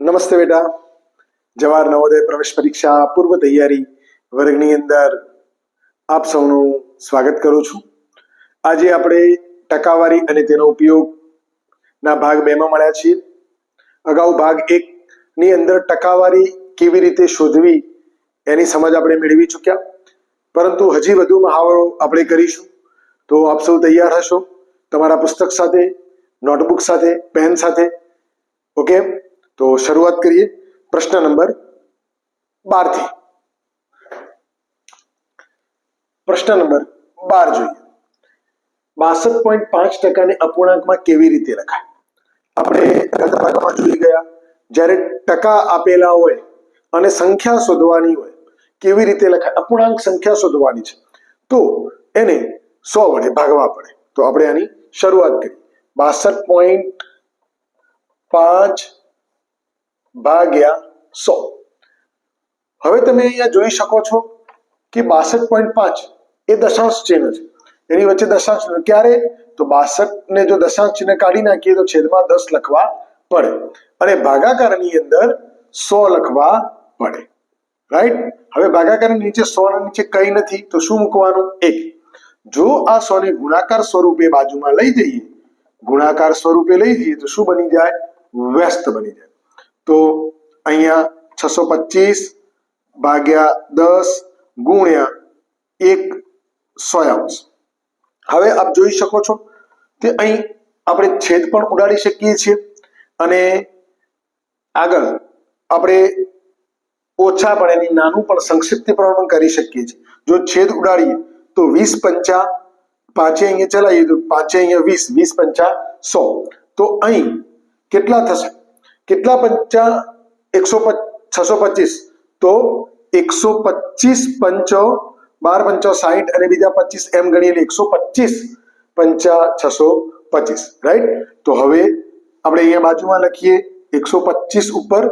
નમસ્તે બેટા. જવાહર નવોદય પ્રવેશ પરીક્ષા પૂર્વ તૈયારી વર્ગની અંદર આપ સૌનું સ્વાગત કરું છું. આજે આપણે ટકાવારી અને તેનો ઉપયોગ ના ભાગ બે માં મળ્યા છીએ. અગાઉ ભાગ એક ની અંદર ટકાવારી કેવી રીતે શોધવી એની સમજ આપણે મેળવી ચૂક્યા. પરંતુ હજી વધુ મહાવરો આપણે કરીશું. તો આપ સૌ તૈયાર હશો. તમારા પુસ્તક સાથે, નોટબુક સાથે, પેન સાથે. ઓકે? તો શરૂઆત કરીએ. પ્રશ્ન નંબર બારથી. પ્રશ્ન નંબર બાર જોઈએ. બાસઠ પોઈન્ટ પાંચ ટકાને અપૂર્ણાંકમાં કેવી રીતે લખાય આપણે જોઈ ગયા. જ્યારે ટકા આપેલા હોય અને સંખ્યા શોધવાની હોય, કેવી રીતે લખાય? અપૂર્ણાંક સંખ્યા શોધવાની છે. તો એને સો વડે ભાગવા પડે. તો આપણે આની શરૂઆત કરી બાસઠ પોઈન્ટ પાંચ ભાગ્યા સો. હવે તમે અહીંયા જોઈ શકો છો કે બાસઠ પોઈન્ટ પાંચ એ દશાંશ ચિહ્ન છે. એની વચ્ચે દશાંશ ક્યારે? તો બાસઠ ને જો દશાંશ ચિહ્ન કાઢી નાખીએ તો છેદમાં દસ લખવા પડે. અને ભાગાકારની અંદર સો લખવા પડે. રાઈટ હવે ભાગાકારની નીચે સો નીચે કઈ નથી, તો શું મૂકવાનું? એક. જો આ સો ને ગુણાકાર સ્વરૂપે બાજુમાં લઈ જઈએ, ગુણાકાર સ્વરૂપે લઈ જઈએ, તો શું બની જાય? વ્યસ્ત બની જાય. તો અહીંયા છસો પચીસ ભાગ્યા દસ ગુણ્યા એક સોયાંશ. હવે આપ જોઈ શકો છો કે અહીં આપણે છેદ પણ ઉડાડી શકીએ છીએ અને આગળ આપણે ઓછા પણ એની નાનું પણ સંક્ષિપ્તીકરણ કરી શકીએ છીએ. જો છેદ ઉડાડીએ તો વીસ પંચા પાંચે અહીંયા ચલાવીએ તો પાંચે અહીંયા વીસ વીસ પંચા સો. તો અહીં કેટલા થશે? કેટલા પંચા? એકસો છસો પચીસ. તો એકસો પચીસ પંચો, બાર પંચો સાહીઠ અને બીજા પચીસ એમ એટલે એકસો પચીસ પંચા છસો પચીસ. રાઈટ તો હવે આપણે અહીંયા બાજુમાં લખીએ એકસો પચીસ ઉપર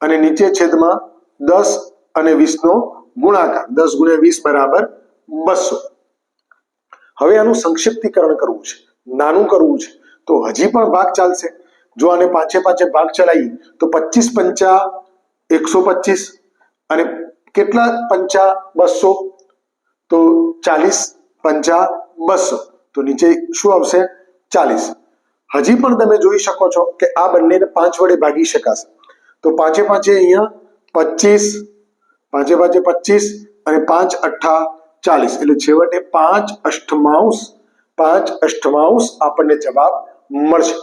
અને નીચે છેદમાં દસ અને વીસનો ગુણાકાર. દસ ગુણ્યા વીસ બરાબર બસો. હવે આનું સંક્ષિપ્તીકરણ કરવું છે. નાનું કરવું છે. તો હજી પણ ભાગ ચાલશે. જો આને પાંચે પાંચે ભાગ ચલાવીએ તો પચીસ પંચા એકસો પચીસ અને કેટલા પંચા બસો? તો ચાલીસ પંચા બસો. તો નીચે શું આવશે? ચાલીસ. હજી પણ તમે જોઈ શકો છો કે આ બંનેને પાંચ વડે ભાગી શકાશે. તો પાંચે પાંચે અહીંયા પચીસ, પાંચે પાંચે પચીસ અને પાંચ અઠ્ઠા ચાલીસ. એટલે છેવટે પાંચ અષ્ટમાંશ પાંચ અષ્ટમાંશ આપણને જવાબ મળશે.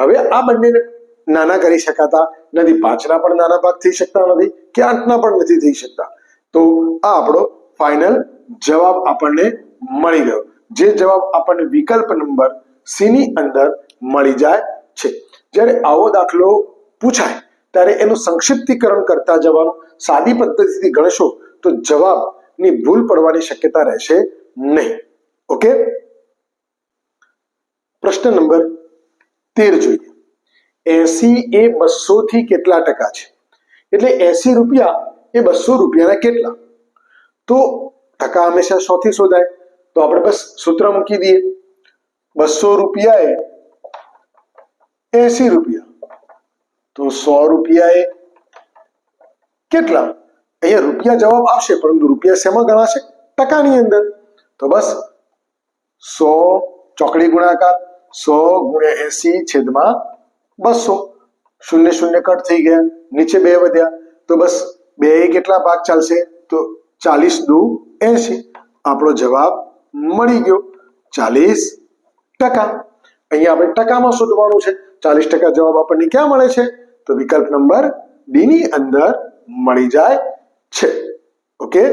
હવે આ બંનેને નાના કરી શકાતા નથી. પાંચના પણ નાના ભાગ થઈ શકતા નથી કે આઠના પણ નથી થઈ શકતા. તો આ આપણો ફાઇનલ જવાબ આપણને મળી ગયો. જે જવાબ આપણને વિકલ્પ નંબર સી ની અંદર મળી જાય છે. જ્યારે આવો દાખલો પૂછાય, ત્યારે એનું સંક્ષિપ્તીકરણ કરતા જવાનું, સાદી પદ્ધતિથી ગણશો, તો જવાબની ભૂલ પડવાની શક્યતા રહેશે નહીં. ઓકે? પ્રશ્ન નંબર તેર જોઈએ. એસી એ બસો થી કેટલા ટકા છે? એટલે એસી રૂપિયા એ બસો રૂપિયાના કેટલા? તો ટકા હંમેશા સો થી શોધાય. તો આપણે બસ સૂત્ર મૂકી દઈએ. બસો રૂપિયા એ એસી રૂપિયા. તો સો રૂપિયા કેટલા? અહીંયા રૂપિયા જવાબ આવશે, પરંતુ રૂપિયા શેમાં ગણાશે? ટકાની અંદર. તો બસ સો ચોકડી ગુણાકાર. સો ગુણ્યા એસી છેદમાં બસો. શૂન્ય શૂન્ય કટ થઈ ગયા. નીચે બે વધ્યા. તો બસ બે કેટલા ભાગ ચાલશે? તો ચાલીસ દુ એસી. આપણો જવાબ મળી ગયો ચાલીસ ટકા. અહીંયા આપણે ટકામાં શોધવાનું છે. ચાલીસ ટકા જવાબ આપણને ક્યાં મળે છે? તો વિકલ્પ નંબર ડી ની અંદર મળી જાય છે. ઓકે?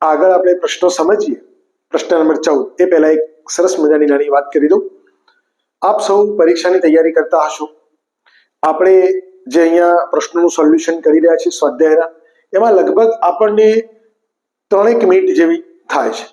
આગળ આપણે પ્રશ્નો સમજીએ. પ્રશ્ન નંબર ચૌદ. એ પહેલા એક સરસ મજાની નાની વાત કરી દઉં. આપ સૌ પરીક્ષાની તૈયારી કરતા હશો. આપણે જે અહીંયા પ્રશ્નોનું સોલ્યુશન કરી રહ્યા છીએ સ્વાધ્યાયના, એમાં લગભગ આપણને ત્રણેક મિનિટ જેવી થાય છે.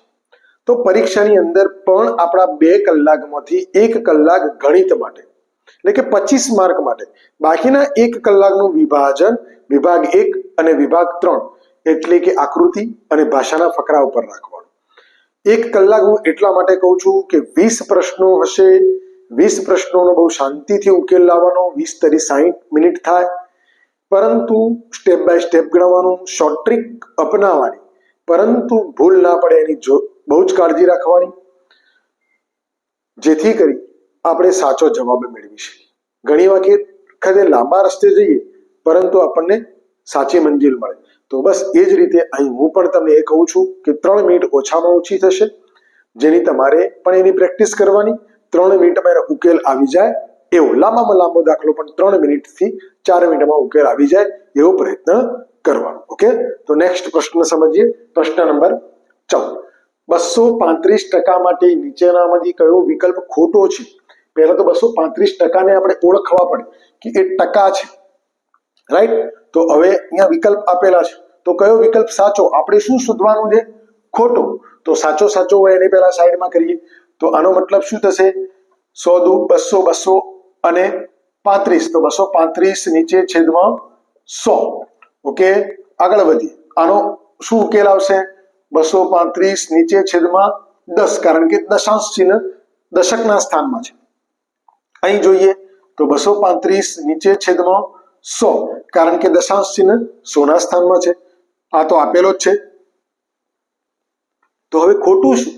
તો પરીક્ષાની અંદર પણ આપણા બે કલાકમાંથી એક કલાક ગણિત માટે, એટલે કે પચીસ માર્ક માટે. બાકીના એક કલાકનું વિભાજન વિભાગ એક અને વિભાગ ત્રણ, એટલે કે આકૃતિ અને ભાષાના ફકરા ઉપર રાખવાનું એક કલાક હું એટલા માટે કહું છું કે વીસ પ્રશ્નો હશે. વીસ પ્રશ્નોનો બહુ શાંતિથી ઉકેલ લાવવાનો, વીસ તરી સાહીઠ મિનિટ થાય. પરંતુ સ્ટેપ બાય સ્ટેપ ગણવાનું શોર્ટ ટ્રીક અપનાવવાની. પરંતુ ભૂલ ના પડે એની જો, બહુ જ કાળજી રાખવાની. જેથી કરી આપણે સાચો જવાબ મેળવી શકીએ. ઘણી વખત લાંબા રસ્તે જઈએ, પરંતુ આપણને સાચી મંજિલ મળે. તો બસ એ જ રીતે અહીં હું પણ તમને એ કહું છું કે ત્રણ મિનિટ ઓછામાં ઓછી થશે. જેની તમારે પણ એની પ્રેક્ટિસ કરવાની. ત્રણ મિનિટમાં એનો ઉકેલ આવી જાય. એવો લાંબામાં લાંબો દાખલો પણ ત્રણ મિનિટથી ચાર મિનિટમાં ઉકેલ આવી જાય એવો પ્રયત્ન કરવાનો. ઓકે? તો નેક્સ્ટ પ્રશ્ન સમજીએ. પ્રશ્ન નંબર ચૌદ. બસો પાંત્રીસ ટકા માટે નીચેનામાંથી કયો વિકલ્પ ખોટો છે? પહેલા તો બસો પાંત્રીસ ટકાને આપણે ઓળખવા પડે કે એ ટકા છે. રાઈટ તો હવે અહીંયા વિકલ્પ આપેલા છે. તો કયો વિકલ્પ સાચો? આપણે શું શોધવાનું છે? ખોટો. તો સાચો સાચો હોય એની પહેલા સાઈડમાં કરીએ. તો આનો મતલબ શું થશે? સો દુ બસો બસો અને પાંત્રીસ. તો બસો પાંત્રીસ નીચે છેદમાં સો. ઓકે? આગળ વધીએ. આનો શું ઉકેલ આવશે? બસો પાંત્રીસ નીચે છેદમાં દસ. કારણ કે દશાંશ ચિહ્ન દશકના સ્થાનમાં છે. અહીં જોઈએ તો બસો પાંત્રીસ નીચે છેદમાં સો. કારણ કે દશાંશ ચિહ્ન સોના સ્થાનમાં છે. આ તો આપેલો જ છે. તો હવે ખોટું શું?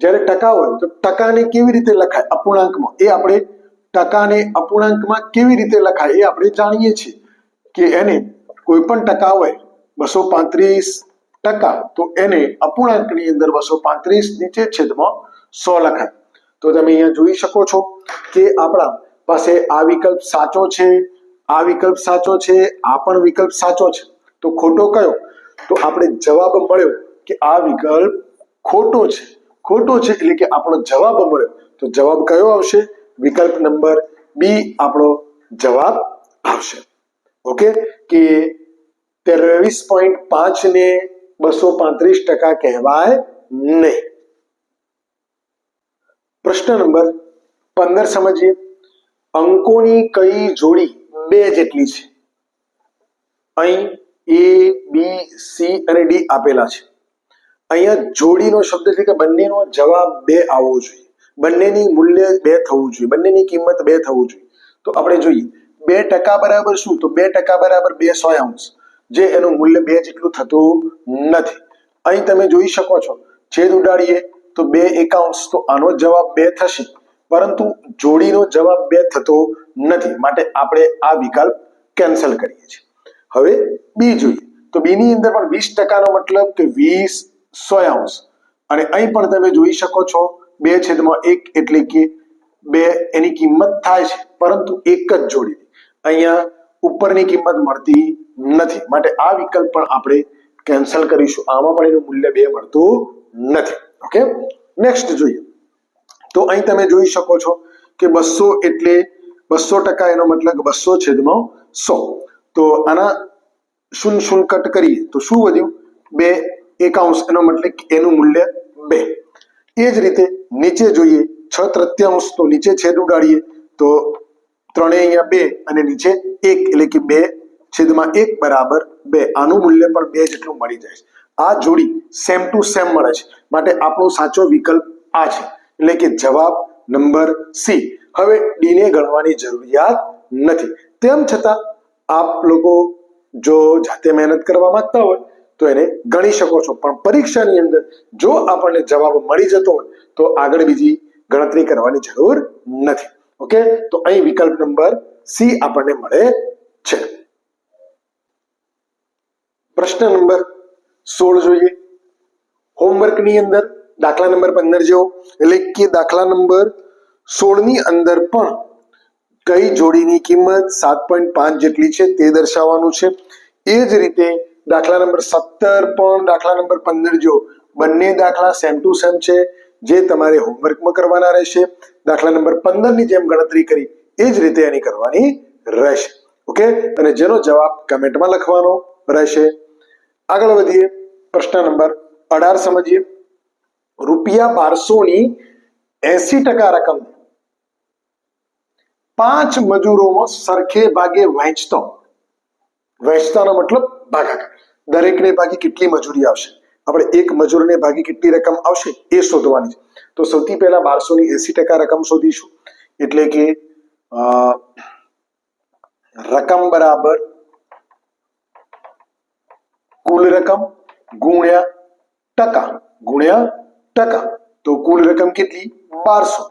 જ્યારે ટકા હોય તો ટકાને કેવી રીતે લખાય? અપૂર્ણાંકમાં. એ આપણે ટકાને અપૂર્ણાંકમાં કેવી રીતે લખાય? એ આપણે જાણીએ છીએ કે એને કોઈ પણ ટકા હોય બસો પાંત્રીસ ટકા, તો એને અપૂર્ણાંકની અંદર બસો પાંત્રીસ નીચે છેદમાં સો લખાય. તો તમે અહીંયા જોઈ શકો છો કે આપણા પાસે આ વિકલ્પ સાચો છે આ વિકલ્પ સાચો છે, આ પણ વિકલ્પ સાચો છે. તો ખોટો કયો? તો આપણે જવાબ મળ્યો કે આ વિકલ્પ ખોટો છે. ખોટો છે એટલે કે આપણો જવાબ મળ્યો. તો જવાબ કયો આવશે? વિકલ્પ નંબર બી આપણો જવાબ આવશે. ઓકે? કે ત્રેવીસ પોઈન્ટ પાંચ ને બસો પાંત્રીસ ટકા કહેવાય નહીં. પ્રશ્ન નંબર પંદર સમજીએ. અંકોની કઈ જોડી બે જેટલી છે. અહીં એ બી સી અને ડી આપેલા છે. અહીંયા જોડીનો શબ્દ એટલે કે બંનેનો જવાબ બે આવવો જોઈએ. બંનેની મૂલ્ય બે થવું જોઈએ. બંનેની કિંમત બે થવું જોઈએ. તો આપણે જોઈએ. બે ટકા બરાબર શું? તો બે ટકા બરાબર બે સો અંશ જે એનું મૂલ્ય બે જેટલું થતું નથી. અહીં તમે જોઈ શકો છો. છેદ ઉડાડીએ તો બે એકાઉન્સ તો આનો જવાબ બે થશે. પરંતુ જોડીનો જવાબ બે થતો નથી. માટે આપણે આ વિકલ્પ કેન્સલ કરીએ છીએ. હવે બી જોઈએ. તો બી ની અંદર પણ વીસ ટકાનો મતલબ કે વીસ સોયાંશ. અને અહીં પણ તમે જોઈ શકો છો બે છેદમાં એક એટલે કે બે એની કિંમત થાય છે. પરંતુ એક જ જોડી. અહીંયા ઉપરની કિંમત મળતી નથી. માટે આ વિકલ્પ પણ આપણે કેન્સલ કરીશું. આમાં પણ એનું મૂલ્ય બે મળતું નથી. ઓકે નેક્સ્ટ જોઈએ. તો અહીં તમે જોઈ શકો છો કે બસો એટલે બસો ટકા એનો મતલબ બસો છેદમાં સો. તો આના શૂન્ય શૂન્ય કટ કરીએ, તો શું વધ્યું? બે એકાંશ, એનો મતલબ એનું મૂલ્ય બે. એ જ રીતે નીચે જોઈએ, છ તૃત્યાંશ તો નીચે છેદ ઉડાડીએ, તો ત્રણે અહીંયા બે અને નીચે એક, એટલે કે બે છેદમાં એક બરાબર બે. આનું મૂલ્ય પણ બે જેટલું મળી જાય છે. આ જોડી સેમ ટુ સેમ મળે છે. માટે આપણો સાચો વિકલ્પ આ છે. એટલે કે જવાબ નંબર સી. હવે ડી ને ગણવાની જરૂરિયાત નથી. તેમ છતાં આપ લોકો જો જાતે મહેનત કરવા માંગતા હોય તો એને ગણી શકો છો. પણ પરીક્ષાની અંદર જો આપણને જવાબ મળી જતો હોય તો આગળ બીજી ગણતરી કરવાની જરૂર નથી. ઓકે? તો અહીં વિકલ્પ નંબર સી આપણને મળે છે. પ્રશ્ન નંબર સોળ જોઈએ. હોમવર્કની અંદર દાખલા નંબર પંદર જેવો. એટલે કે દાખલા નંબર સોળની અંદર પણ કઈ જોડીની કિંમત સાત પોઈન્ટ પાંચ જેટલી છે તે દર્શાવવાનું છે. એ જ રીતે દાખલા નંબર સત્તર પણ દાખલા નંબર પંદર જો બંને દાખલા સેમ ટુ સેમ છે, જે તમારે હોમવર્કમાં કરવાના રહેશે. દાખલા નંબર પંદરની જેમ ગણતરી કરી, એ જ રીતે એની કરવાની રહેશે. ઓકે? અને જેનો જવાબ કમેન્ટમાં લખવાનો રહેશે. આગળ વધીએ, પ્રશ્ન નંબર અઢાર સમજીએ. રૂપિયા બારસો ની એસી ટકા રકમ પાંચ મજૂરોમાં સરખે ભાગે વહેંચતો. વહેંચતાનો મતલબ ભાગાકાર. દરેકને ભાગે કેટલી મજૂરી આવશે? આપણે એક મજૂરને ભાગે કેટલી રકમ આવશે એ શોધવાની છે. તો સૌથી પહેલા બારસો ની એસી ટકા રકમ શોધીશું. એટલે કે રકમ બરાબર કુલ રકમ ગુણ્યા ટકા. ગુણ્યા ટકા. તો કુલ રકમ કેટલી? બારસો.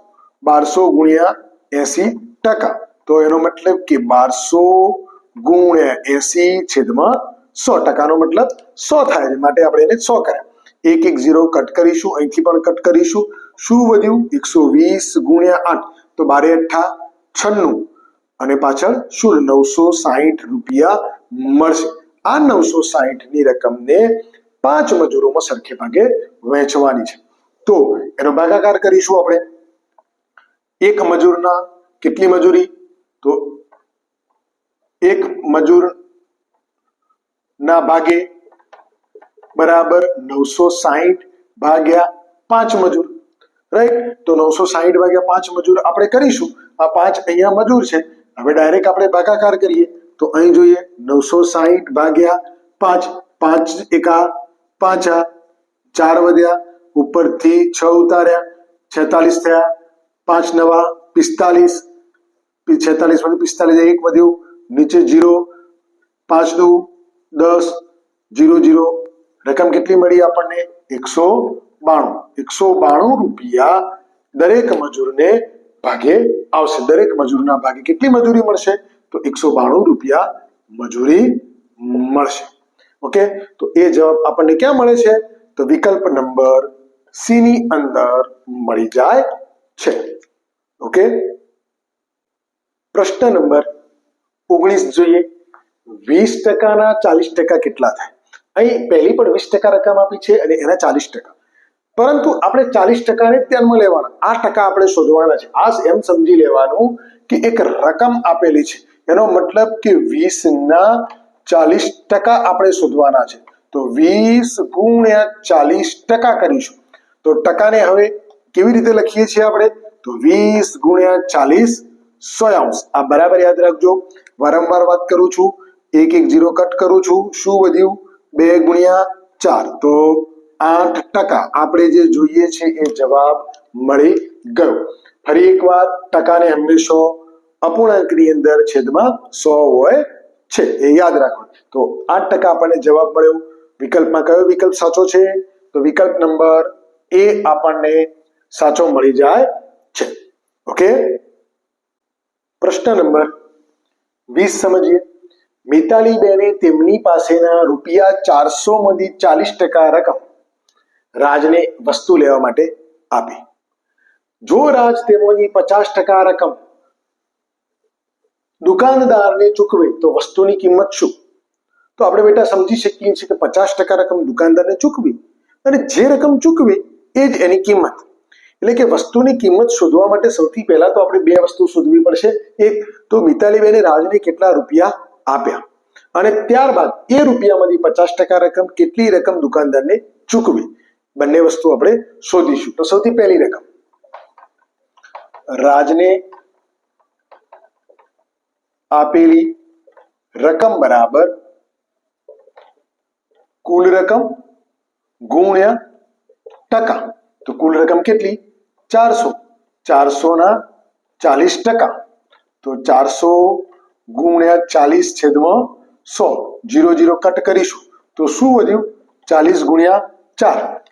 બારસો ગુણ્યા એસી ટકા. તો એનો મતલબ કે બારસો ગુણ્યા એસી છેદમાં સો ટકાનો મતલબ સો થાય. માટે આપણે એને સો કર્યા. એક એક ઝીરો કટ કરીશું, અહીંથી પણ કટ કરીશું. શું વધ્યું? એકસો વીસ ગુણ્યા આઠ. તો બારે અઠ્ઠા છન્નું. અને પાછળ શું? નવસો સાહીઠ રૂપિયા મળશે. આ નવસો સાહીઠની રકમને પાંચ મજૂરોમાં સરખે ભાગે વહેંચવાની છે. તો એનો ભાગાકાર કરીશું આપણે. એક મજૂરના કેટલી મજૂરી? તો એક મજૂર ના ભાગે બરાબર નવસો સાહીઠ ભાગ્યા પાંચ મજૂર. રાઈટ તો નવસો સાહીઠ ભાગ્યા પાંચ મજૂર આપણે કરીશું. આ પાંચ અહીંયા મજૂર છે. હવે ડાયરેક્ટ આપણે ભાગાકાર કરીએ. તો અહીં જોઈએ નવસો સાહીઠ ભાગ્યા પાંચ. પાંચ એકા પાંચા. ચાર વધ્યા. ઉપરથી છ ઉતાર્યા. છેતાલીસ થયા. પાંચ નવા પિસ્તાલીસ છેતાલીસમાંથી પિસ્તાલીસ એક વધ્યું, નીચે જીરો, પાંચ દુ દસ, જીરો જીરો. રકમ કેટલી મળી આપણને? એકસો બાણું. એકસો બાણું રૂપિયા દરેક મજૂરને ભાગે આવશે. દરેક મજૂરના ભાગે કેટલી મજૂરી મળશે? તો એકસો બાણું રૂપિયા મજૂરી મળશે. ઓકે? તો એ જવાબ આપણને ક્યાં મળે છે? તો વિકલ્પ નંબર સી ની અંદર મળી જાય છે. ઓકે? પ્રશ્ન નંબર ઓગણીસ જોઈએ. વીસ ટકાના ચાલીસ ટકા કેટલા થાય? અહીં પહેલી પણ વીસ ટકા રકમ આપી છે અને એના ચાલીસ ટકા. પરંતુ આપણે ચાલીસ ટકાને ધ્યાનમાં લેવાના. આ ટકા આપણે શોધવાના છે. આ એમ સમજી લેવાનું કે એક રકમ આપેલી છે. એનો મતલબ કે વીસ ના ચાલીસ ટકા આપણે શોધવાના છે. તો વીસ ગુણ્યા ચાલીસ ટકા કરીશું. તો ટકાને હવે કેવી રીતે લખીએ છીએ આપણે? તો વીસ ગુણ્યા ચાલીસ સોયાંશ આ બરાબર યાદ રાખજો. વારંવાર વાત કરું છું. એક એક જીરો કટ કરું છું. શું વધ્યું? બે ગુણ્યા ચાર. તો આઠ ટકા. આપણે જે જોઈએ છે એ જવાબ મળી ગયો. ફરી એકવાર ટકાને હંમેશા અપૂર્ણાંકની અંદર છેદમાં સો હોય છે. એ યાદ રાખો. તો આઠ ટકા આપણને જવાબ મળ્યો. વિકલ્પમાં કયો વિકલ્પ સાચો છે? તો વિકલ્પ નંબર એ આપણને સાચો મળી જાય છે. ઓકે? પ્રશ્ન નંબર વીસ સમજીએ. મિતાલી બેને તેમની પાસેના રૂપિયા ચારસો માંથી ચાલીસ ટકા રકમ રાજને વસ્તુ લેવા માટે આપી. જો રાજ તેમાંથી પચાસ ટકા રકમ દુકાનદારને ચૂકવે, તો વસ્તુની કિંમત શું? તો આપણે બેટા સમજી શકીએ છીએ કે પચાસ ટકા રકમ દુકાનદારને ચૂકવી અને જે રકમ ચૂકવી એ જ એની કિંમત. એટલે કે વસ્તુની કિંમત શોધવા માટે સૌથી પહેલા તો આપણે બે વસ્તુ શોધવી પડશે. એક, તો મિતાલીબેને રાજને કેટલા રૂપિયા આપ્યા? અને ત્યારબાદ એ રૂપિયામાંથી પચાસ ટકા રકમ કેટલી રકમ દુકાનદારને ચૂકવી? બંને વસ્તુ આપણે શોધીશું. તો સૌથી પહેલી રકમ. રાજને આપેલી રકમ બરાબર કુલ રકમ ગુણ્યા ટકા. તો કુલ રકમ કેટલી? ચારસો. ચારસો ના ચાલીસ ટકા. તો ચારસો ગુણ્યા ચાલીસ છેદમાં સો. જીરો જીરો કટ કરીશું. તો શું વધ્યું? ચાલીસ ગુણ્યા ચાર.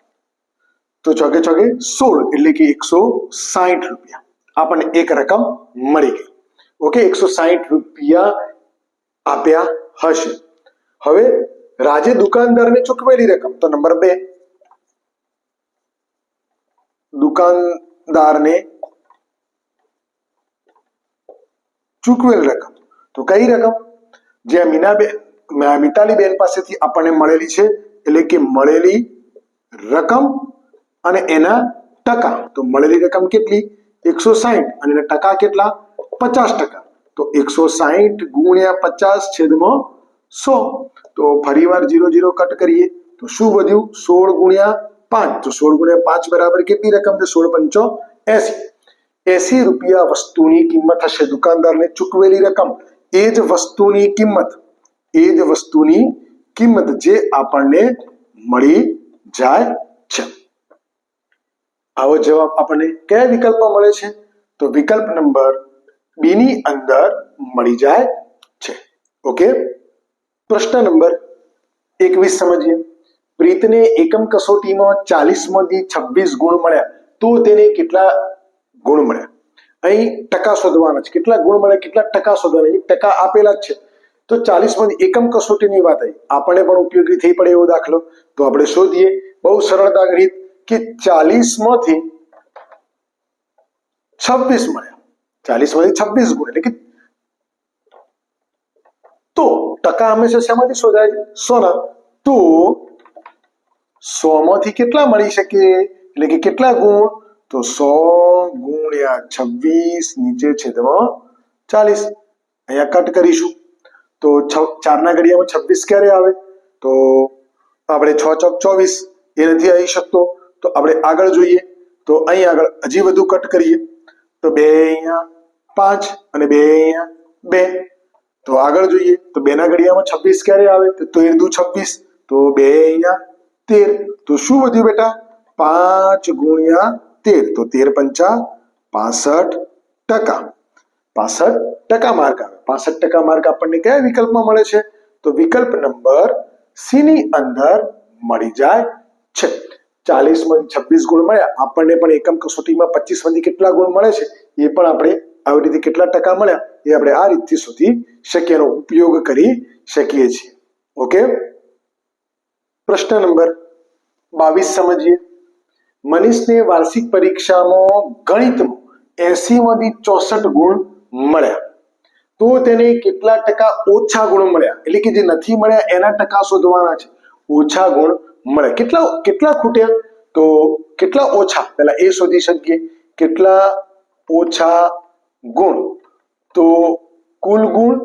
તો ચોકે ચોકે સોળ, એટલે કે એકસો સાહીઠ રૂપિયા. આપણને એક રકમ મળી ગઈ. ઓકે, એકસો સાહીઠ રૂપિયા આપ્યા હશે. હવે રાજે દુકાનદારને ચૂકવેલી રકમ. તો નંબર બે. દુકાનદારને ચૂકવેલ રકમ. તો કઈ રકમ? જે મીનાબેન મિતાલીબેન પાસેથી આપણને મળેલી છે, એટલે કે મળેલી રકમ અને એના ટકા. તો મળેલી રકમ કેટલી? એકસો સાહીઠ અને એના ટકા કેટલા? પચાસ ટકા. તો એકસો સાહીઠ ગુણ્યા પચાસ છેદમાં સો. તો ફરી વાર જીરો જીરો કટ કરીએ. તો શું વધ્યું? સોળ ગુણ્યા પાંચ તો સોળ ગુણ્યા પાંચ બરાબર કેટલી રકમ છે સોળ પંચો એસી એસી રૂપિયા વસ્તુની કિંમત હશે દુકાનદારને ચૂકવેલી રકમ એ જ વસ્તુની કિંમત એ જ વસ્તુની કિંમત જે આપણને મળી જાય છે આવો જવાબ આપણને કયા વિકલ્પમાં મળે છે? તો વિકલ્પ નંબર બી ની અંદર મળી જાય છે. ઓકે? પ્રશ્ન નંબર એકવીસ સમજીએ. પ્રીતને એકમ કસોટીમાં ચાલીસ છવ્વીસ ગુણ મળ્યા. તો તેને કેટલા ગુણ મળ્યા? અહીં ટકા શોધવાના છે. કેટલા ગુણ મળ્યા? કેટલા ટકા શોધવાના? ટકા આપેલા જ છે. તો ચાલીસમાંથી એકમ કસોટીની વાત આવી આપણને પણ ઉપયોગી થઈ પડે એવો દાખલો. તો આપણે શોધીએ. બહુ સરળતા રીત કે ચાલીસ છવ્વીસ મળ્યા. ચાલીસ છવ્વીસ ગુણ એટલે કે તો ટકા હંમેશા શેમાંથી શોધાય? સોના. તો સો માંથી કેટલા મળી શકે? એટલે કે કેટલા ગુણ? તો સો ગુણ્યા છવ્વીસ નીચે છેદમાં ચાલીસ. અહીંયા કટ કરીશું. તો ચારના ઘડિયામાં છવ્વીસ ક્યારે આવે? તો આપણે છ ચોક ચોવીસ. એ નથી આવી શકતો. તો આપણે આગળ જોઈએ. તો અહીં આગળ હજી વધુ કટ કરીએ. તો બે અહીંયા પાંચ અને બે અહીંયા બે. તો આગળ જોઈએ. તો બેના ઘડિયામાં છવ્વીસ ક્યારે આવે? તો તેર દુ છવ્વીસ. તો બે અહીંયા તેર. તો શું વધ્યું બેટા? પાંચ ગુણ્યા તેર. તો તેર પંચા પાસઠ ટકા. પાસઠ ટકા માર્ક આવે. પાસઠ ટકા માર્ક આપણને કયા વિકલ્પમાં મળે છે? તો વિકલ્પ નંબર સી ની અંદર મળી જાય છે. ચાલીસમાંથી છવ્વીસ ગુણ મળ્યા. આપણને પણ એકમ કસોટીમાં પચીસમાંથી કેટલા ગુણ મળે છે? એ પણ આપણે આવી રીતે કેટલા ટકા મળ્યા? એ આપણે આ રીતથી શોધી શકીએ ઉપયોગ કરી શકીએ છીએ. ઓકે? પ્રશ્ન નંબર બાવીસ સમજીએ. મનીષને વાર્ષિક પરીક્ષામાં ગણિતમાં એસી માંથી ચોસઠ ગુણ મળ્યા. તો તેને કેટલા ટકા ઓછા ગુણ મળ્યા? એટલે કે જે નથી મળ્યા, એના ટકા શોધવાના છે. ઓછા ગુણ મળે કેટલા કેટલા ખૂટ્યા? તો કેટલા ઓછા? પહેલા એ શોધી શકીએ. કેટલા ઓછા ગુણ? તો કુલ ગુણ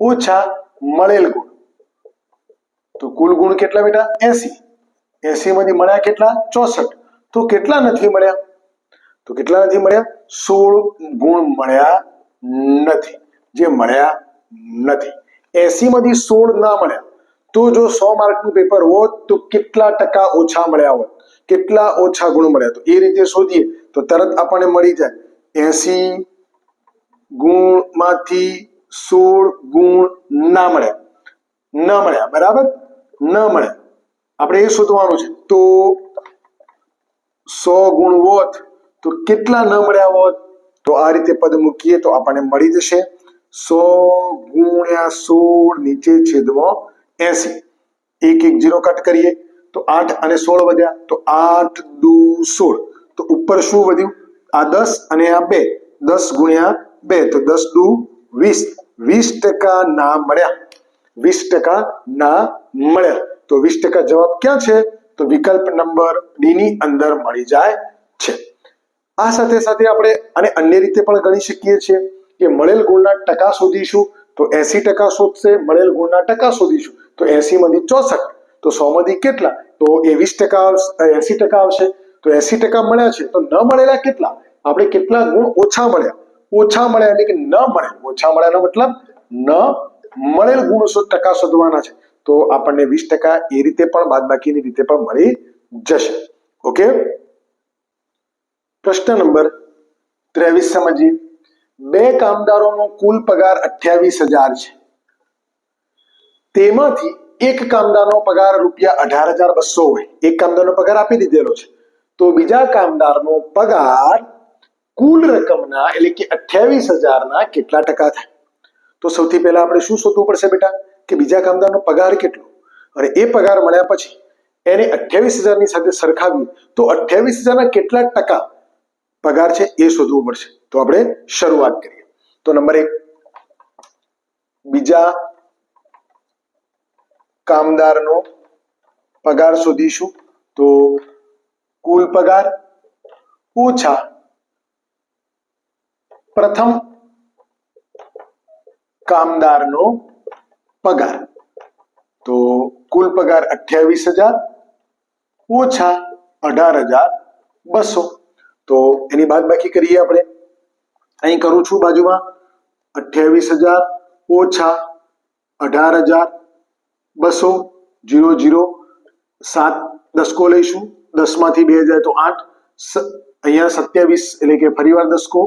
ઓછા મળેલ ગુણ. તો કુલ ગુણ કેટલા બેટા? એસી. એસી માંથી મળ્યા કેટલા? ચોસઠ. તો કેટલા નથી મળ્યા? તો કેટલા નથી મળ્યા? સોળ ગુણ મળ્યા નથી. જે મળ્યા નથી. એસી માંથી સોળ ના મળ્યા. તો જો સો માર્કનું પેપર હોત, તો કેટલા ટકા ઓછા મળ્યા હોત? કેટલા ઓછા ગુણ મળ્યા? તો એ રીતે શોધીએ, તો તરત આપણને મળી જાય. એસી ગુણમાંથી સોળ ગુણ ના મળ્યા. ન મળ્યા. બરાબર? ન મળ્યા આપણે એ શોધવાનું છે, તો સો ગુણ હોત તો કેટલા ન મળ્યા હોત તો આ રીતે પદ મૂકીએ તો આપણને મળી જશે. સો ગુણ્યા સોળ નીચે છેદમાં એસી. એક એક જીરો કટ કરીએ, તો આઠ અને સોળ વધ્યા, તો આઠ દુ સોળ. તો ઉપર શું વધ્યું? આ દસ અને આ બે. દસ ગુણ્યા બે, તો દસ દુ વીસ. વીસ ટકા ના મળ્યા. વીસ ટકા ના મળ્યા તો વીસ ટકા જવાબ ક્યાં છે? તો વિકલ્પ નંબર ડી ની અંદર મળી જાય છે. આ સાથે સાથે આપણે આને અન્ય રીતે પણ ગણી શકીએ છીએ કે મળેલ ગુણના ટકા શોધીશું તો એસી ટકા શોધશે, મળેલ ગુણના ટકા શોધીશું તો એસી માંથી ચોસઠ. તો સો માંથી કેટલા? તો એ વીસ ટકા એસી ટકા આવશે. તો એસી ટકા મળ્યા છે તો ન મળેલા કેટલા? આપણે કેટલા ગુણ ઓછા મળ્યા? ઓછા મળ્યા એટલે કે ન મળે ઓછા મળ્યાનો મતલબ ન મળેલ ગુણ સો ટકા શોધવાના છે, તો આપણને વીસ ટકા એ રીતે પણ બાદબાકીની રીતે પણ મળી જશે. ઓકે? પ્રશ્ન નંબર ત્રેવીસ સમજીએ. બે કામદારોનો કુલ પગાર અઠ્યાવીસ હજાર છે. તેમાંથી એક કામદારનો પગાર રૂપિયા અઢાર હજાર બસો હોય. એક કામદારનો પગાર આપી દીધેલો છે. તો બીજા કામદારનો પગાર કુલ રકમના એટલે કે અઠ્યાવીસ હજારના કેટલા ટકા થાય? તો સૌથી પહેલા આપણે શું શોધવું પડશે બેટા? કે બીજા કામદારનો પગાર કેટલો? અને એ પગાર મળ્યા પછી એને અઠ્યાવીસ હજારની સાથે સરખાવી તો અઠ્યાવીસ હજારના કેટલા ટકા પગાર છે એ શોધવું પડશે. તો આપણે શરૂઆત કરીએ. તો નંબર એક, બીજા કામદારનો પગાર શોધીશું તો કુલ પગાર ઓછા પ્રથમ કામદારનો પગાર. તો કુલ પગાર અઠ્યાવીસ હજાર, ઓછા અઢાર હજાર બસો. તો એની બાદ બાકી કરીએ આપણે. અહીં કરું છું બાજુમાં. અઠ્યાવીસ હજાર, ઓછા અઢાર હજાર બસો, જીરો જીરો. સાત દસકો લઈશું. દસમાંથી બે હજાર તો આઠ. અહીંયા સત્યાવીસ એટલે કે ફરીવાર દસકો.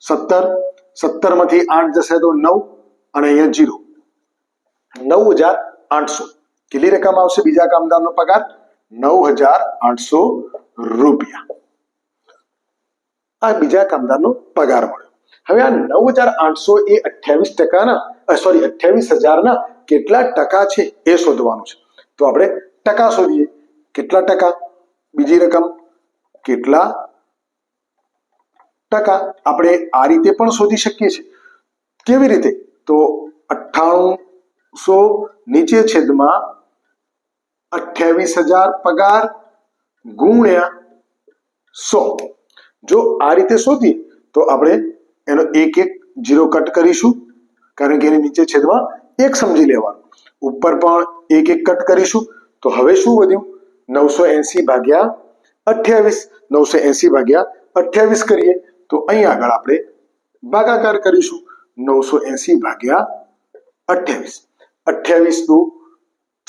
સત્તર. સત્તરમાંથી આઠ જશે તો નવ. અને અહીંયા જીરો. નવ હજાર આઠસો. કેટલી રકમ આવશે બીજા કામદારનો પગાર? નવ હજાર આઠસો રૂપિયા. આ બીજા કામદારનો પગાર મળ્યો. હવે આ નવ હજાર આઠસો એ અઠ્યાવીસ ટકાના સોરી અઠ્યાવીસ હજારના કેટલા ટકા છે એ શોધવાનું છે. તો આપણે ટકા શોધીએ. કેટલા ટકા? બીજી રકમ કેટલા ટકા? આપણે આ રીતે પણ શોધી શકીએ છીએ. કેવી રીતે? તો અઠ્ઠાણુંસો નીચે છેદમાં અઠ્યાવીસ હજાર પગાર ગુણ્યા સો. જો આ રીતે શોધીએ, તો આપણે એનો એક એક જીરો કટ કરીશું, કારણ કે એની નીચે છેદમાં એક સમજી લેવાનું. ઉપર પણ એક એક કટ કરીશું. તો હવે શું વધ્યું? નવસો એસી ભાગ્યા અઠ્યાવીસ. નવસો એસી ભાગ્યા અઠ્યાવીસ કરીએ, તો અહીં આગળ આપણે ભાગાકાર કરીશું. નવસો એસી ભાગ્યા અઠ્યાવીસ. અઠ્યાવીસ દુ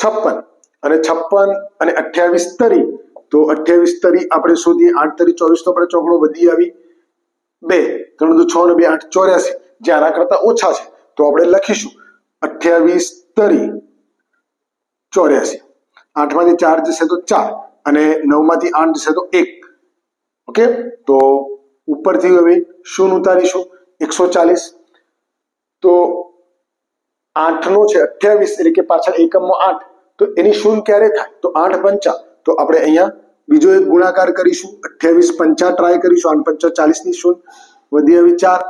છપ્પન. અને છપ્પન અને અઠ્યાવીસ તરી. તો અઠ્યાવીસ તરી આપણે શોધીએ, આઠ તરી ચોવીસ નો આપણે ચોકડો વધી આવી. બે, ત્રણ દુ છ ને બે, આઠ ચોર્યાસી. જે આના કરતા ઓછા છે, તો આપણે લખીશું. અઠ્યાવીસ તરી ચોર્યાસી. આઠમાંથી ચાર જશે તો ચાર અને નવમાંથી આઠ જશે તો એક. ઓકે? તો ઉપરથી હવે શું ઉતારીશું? એકસો ચાલીસ. તો આઠનો છે, અઠ્યાવીસ એટલે કે પાછળ એકમમાં આઠ, તો એની શૂન્ય ક્યારે થાય? તો આઠ પંચા. તો આપણે અહીંયા બીજો એક ગુણાકાર કરીશું. અઠ્યાવીસ પંચા ટ્રાય કરીશું. આઠ પંચા ચાલીસની શૂન્ય. વધી આવી ચાર.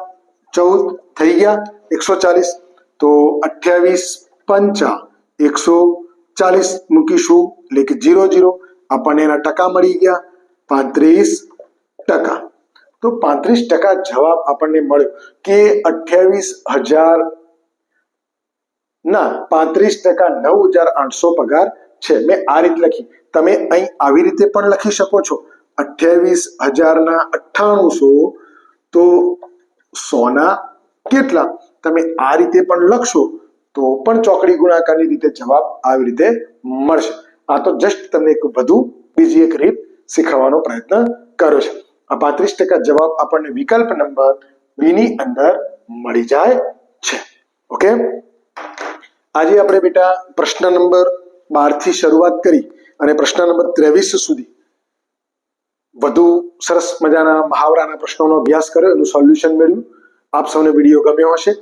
ચૌદ થઈ ગયા. એકસો ચાલીસ. તો અઠ્યાવીસ પંચા એકસો ચાલીસ મૂકીશું. એટલે કે જીરો જીરો. આપણને એના ટકા મળી ગયા. પાંત્રીસ ટકા. તો પાંત્રીસ ટકા જવાબ આપણને મળ્યો કે અઠ્યાવીસ હજાર ના, પાંત્રીસ ટકા નવ હજાર આઠસો પગાર છે. મેં આ રીતે લખી. તમે અહીં આવી રીતે પણ લખી શકો છો. અઠ્યાવીસ હજારના અઠ્ઠાણુંસો તો સોના કેટલા? તમે આ રીતે પણ લખશો તો પણ ચોકડી ગુણાકારની રીતે જવાબ આવી રીતે મળશે. આ તો જસ્ટ તમને એક વધુ બીજી એક રીત શીખવવાનો પ્રયત્ન કર્યો છે. આ પાંત્રીસ ટકા જવાબ આપણને વિકલ્પ નંબર બી ની અંદર મળી જાય છે. ઓકે? આજે આપણે બેટા પ્રશ્ન નંબર બારથી શરૂઆત કરી અને પ્રશ્ન નંબર ત્રેવીસ સુધી વધુ સરસ મજાના મહાવરાના પ્રશ્નોનો અભ્યાસ કર્યો, એનું સોલ્યુશન મેળવ્યું. આપ સૌને વીડિયો ગમ્યો હશે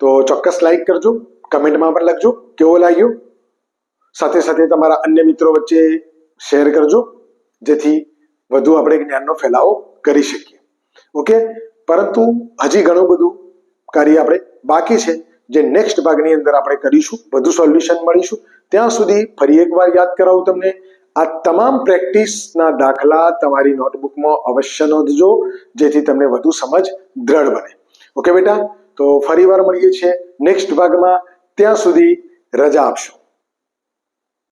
તો ચોક્કસ લાઈક કરજો, કમેન્ટમાં પણ લખજો, કેવો લાગ્યો? સાથે સાથે તમારા અન્ય મિત્રો વચ્ચે શેર કરજો, જેથી વધુ આપણે જ્ઞાનનો ફેલાવો કરી શકીએ. ઓકે? પરંતુ હજી ઘણું બધું કાર્ય આપણે બાકી છે. જે નેક્સ્ટ ભાગની અંદર આપણે કરીશું, વધુ સોલ્યુશન મળીશું. ત્યાં સુધી ફરી એકવાર યાદ કરાવું તમને, આ તમામ પ્રેક્ટિસના દાખલા તમારી નોટબુકમાં અવશ્ય નોંધજો, જેથી તમને વધુ સમજ દ્રઢ બને. ઓકે બેટા? તો ફરી વાર મળીએ છીએ નેક્સ્ટ ભાગમાં. ત્યાં સુધી રજા આપશો.